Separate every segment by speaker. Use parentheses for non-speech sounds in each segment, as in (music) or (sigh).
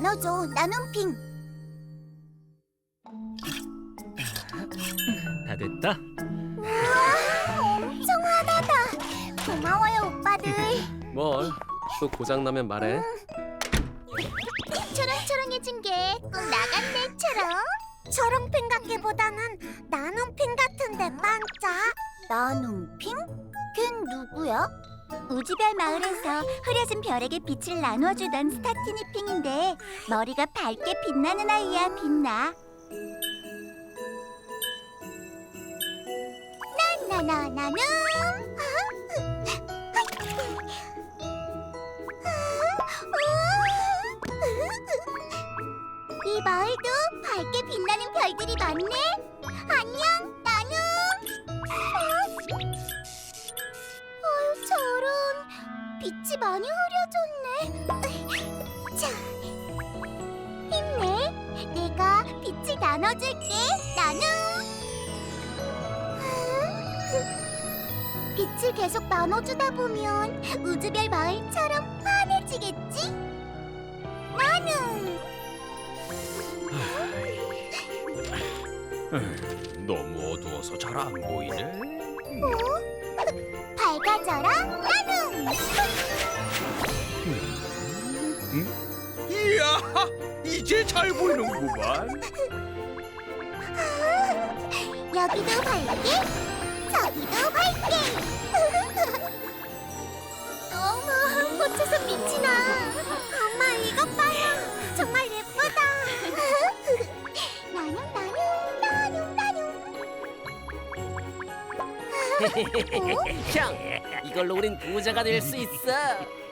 Speaker 1: 나눠줘, 나눔핑.
Speaker 2: 다 됐다.
Speaker 1: 엄청 하나다. 고마워요, 오빠들. (laughs)
Speaker 3: 뭘? 또 고장 나면 말해.
Speaker 1: 초롱초롱해진 게 꼭 나갔네처럼. 초롱핑 같기보다는 나눔핑 같은데 반짝. 나눔핑? 걘 누구야? 우주별 마을에서 흐려진 별에게 빛을 나눠주던 스타티니핑인데 머리가 밝게 빛나는 아이야 빛나. 나나나나는 이 마을도 밝게 빛나는 별들이 많네. 안녕, 빛이 많이 흐려졌네. (laughs) 자, 힘내. 내가 빛을 나눠줄게. 나는. (laughs) 빛을 계속 나눠주다 보면 우주별 마을처럼 환해지겠지? 나는. (laughs)
Speaker 3: 너무 어두워서 잘 안 보이네.
Speaker 1: 밝아져라 나 눔
Speaker 3: 이야, 이제 잘 보이는구만.
Speaker 1: 여기도 밝게 저기도 밝게 (laughs) 어머 꽃에서 빛이 나
Speaker 4: 형, 이걸로 우린 부자가 될 수 있어.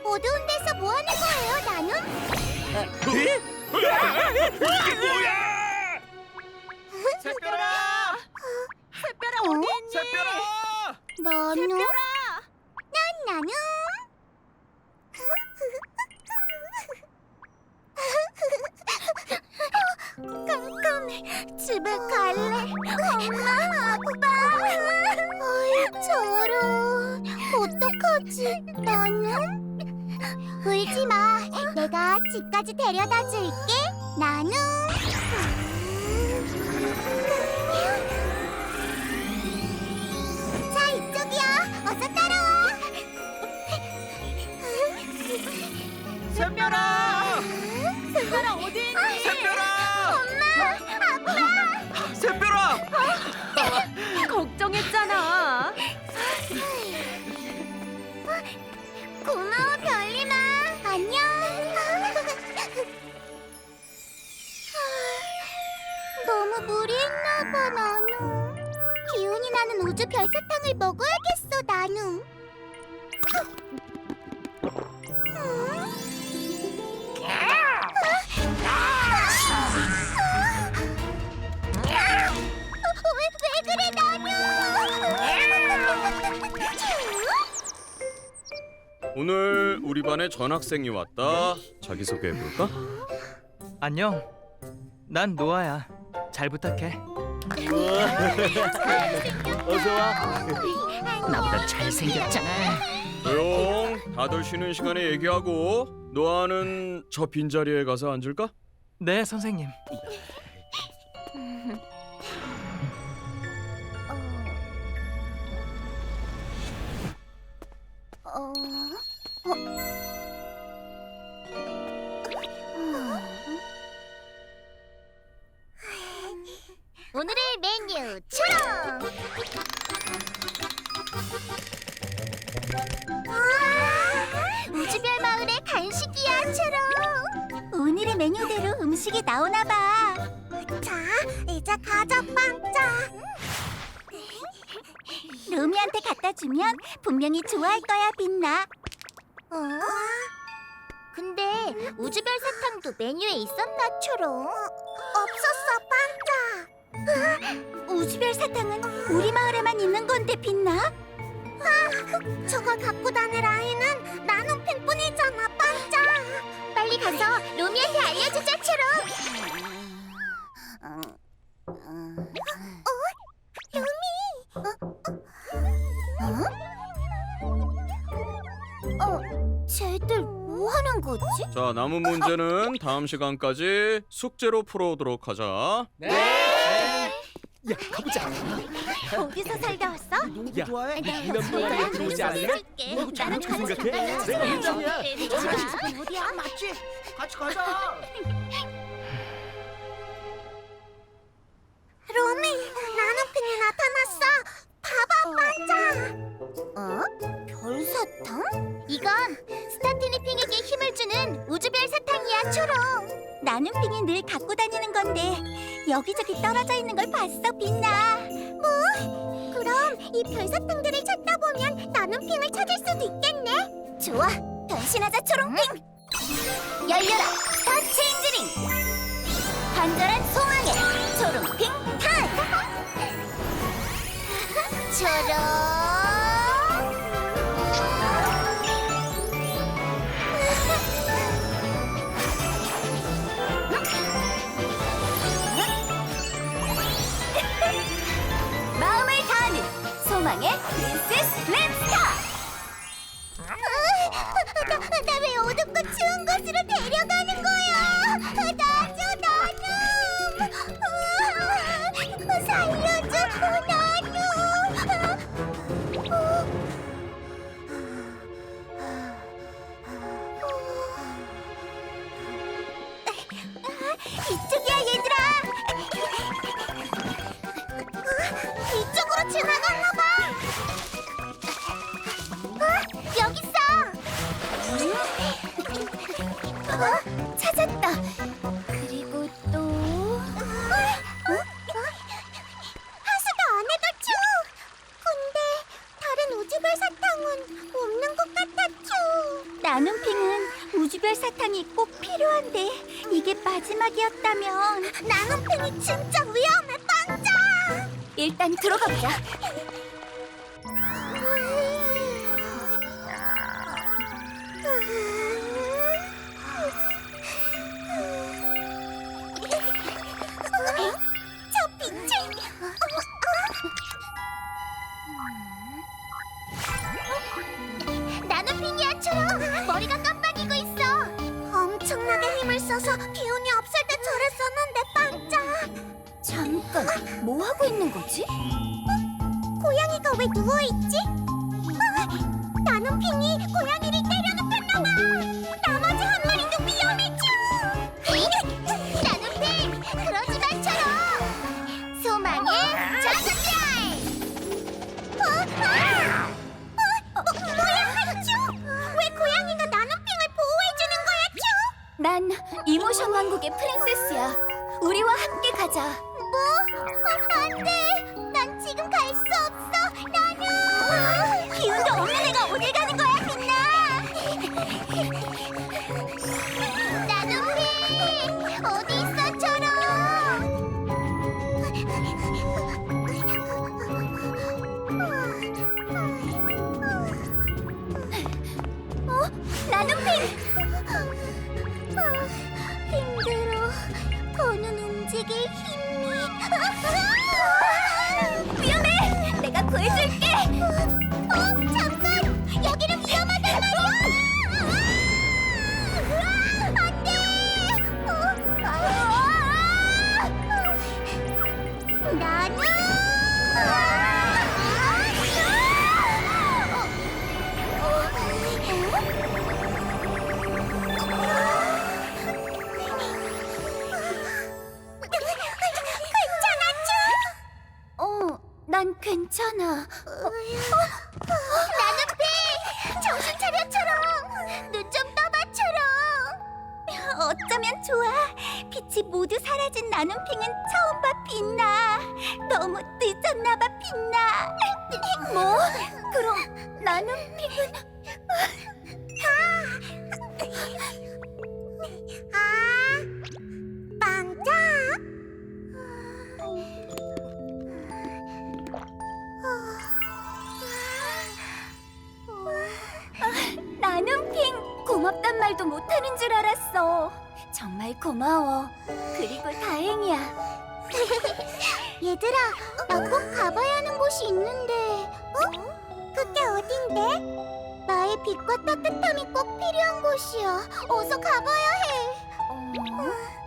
Speaker 1: 어두운 데서 뭐 하는 거예요 나눔?
Speaker 3: 이게 뭐야?
Speaker 4: 새별아, 새별아
Speaker 1: 어?
Speaker 4: 어디 있니?
Speaker 3: 새별아!
Speaker 1: 나눔 울지 마. 내가 집까지 데려다 줄게. 나는. 자 이쪽이야. 어서 따라와.
Speaker 4: 새별아
Speaker 1: 나는 기운이 나는 우주 별사탕을 먹어야겠어 나는
Speaker 3: 오늘 우리 반에 전학생이 왔다. 자기 소개해 볼까?
Speaker 2: 안녕. 난 노아야. 잘 부탁해.
Speaker 4: 어서 와.
Speaker 1: 나보다
Speaker 4: 잘생겼잖아.
Speaker 3: 조용. 다들 쉬는 시간에 얘기하고. 노아는 저 빈자리에 가서 앉을까?
Speaker 2: 네, 선생님.
Speaker 1: 어? 오 자, 이제 가자 빵자. 루미한테 갖다 주면 분명히 좋아할 거야, 빛나. 어? 근데 우주별 사탕도 메뉴에 있었나, 초롱? 없었어, 반짝. 우주별 사탕은 우리 마을에만 있는 건데, 빛나? 아, 저걸 갖고 다닐 아이는 나눔핑뿐이잖아, 반짝. 빨리 가서 루미한테 알려주자, 초롱. 거지?
Speaker 3: 자, 남은 문제는 다음 시간까지 숙제로 풀어오도록 하자.
Speaker 5: 야 가보자.
Speaker 1: 어디서 살다 왔어?
Speaker 5: 농구
Speaker 2: 야,
Speaker 5: 좋아해?
Speaker 1: 내가
Speaker 5: 동아리에 들어오지 않을래?
Speaker 1: 너무
Speaker 5: 나는 어떻게 생각해? 내가 회장이야.
Speaker 1: 지금 어디야?
Speaker 5: 맞지? 같이 가자.
Speaker 1: 로미, 나눔핑이 나타났어. 봐봐, 반짝. 스타티니핑에게 힘을 주는 우주별 사탕이야, 초롱. 나눔핑이 늘 갖고 다니는 건데 여기저기 떨어져 있는 걸 봤어, 빛나. 뭐? 그럼 이 별사탕들을 찾다 보면 나눔핑을 찾을 수도 있겠네. 좋아, 변신하자, 초롱핑. 열려라, 스타 체인지링. 간절한 소망의 초롱핑 탄! (laughs) 초롱! 소망의 프린세스 램스타! 나 왜 어둡고 추운 곳으로 데려가는 거야? 나줘 나눔! 아, 살려줘 나눔! 나눔핑은 우주별 사탕이 꼭 필요한데 이게 마지막이었다면 나눔핑이 진짜 위험해 반짝. 일단 들어가 보자. 하고 있는 거지? 고양이가 왜 누워있지? 아, 나는 핑이 고양이를 때려눕혔나 봐 나머지 한 마리도 위험해져 나는 핑 그러지 마처럼 소망의 자극별 어? 아! 어? 뭐, 뭐야 하츄 왜 고양이가 나는 핑을 보호해주는 거야 츄? 난 이모션 왕국의 프린세스야 우리와 함께 가자 뭐? 어, 안돼 괜찮아. 나는 피! 정신 차려처럼! 눈 좀 떠봐처럼! 어쩌면 좋아. 빛이 모두 사라진 나는 핑은 처음 봐 빛나. 너무 늦었나 봐 빛나. 뭐? 그럼 나는 핑은 아, 말도 못하는 줄 알았어. 정말 고마워. 그리고 다행이야. (laughs) 얘들아, 나 꼭 가봐야 하는 곳이 있는데. 어? 그게 어딘데? 나의 빛과 따뜻함이 꼭 필요한 곳이야. 어서 가봐야 해.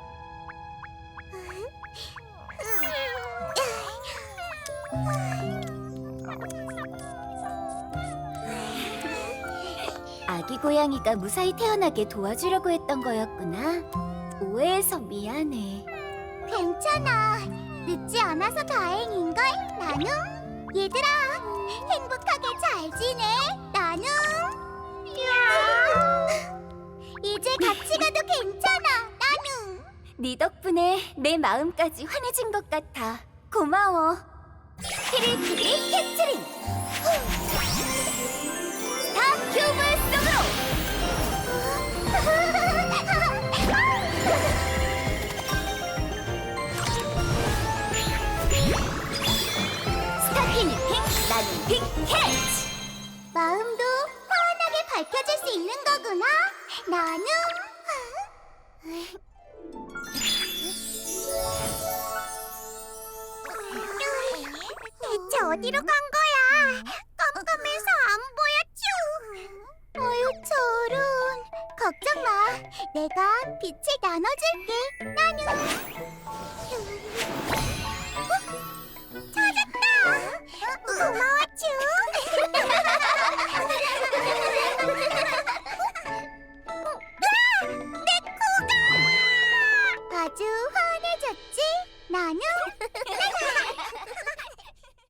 Speaker 1: 아기 고양이가 무사히 태어나게 도와주려고 했던 거였구나. 오해해서 미안해. 괜찮아. 늦지 않아서 다행인걸, 나는. 얘들아, 행복하게 잘 지내, 나는. 이제 같이 가도 괜찮아, 나는. 네 덕분에 내 마음까지 환해진 것 같아. 고마워. 키리키리 캐치링. 다 큐브 캐치. 마음도 환하게 밝혀질 수 있는 거구나. 나는 대체 어디로 간 거야? 깜깜해서 안 보여 쭈. 어휴 저런. 걱정 마. 내가 빛을 나눠줄게. 나는. 어? 찾았다. 고마워 쭈. (laughs) 어, 아주 환해졌지? 나는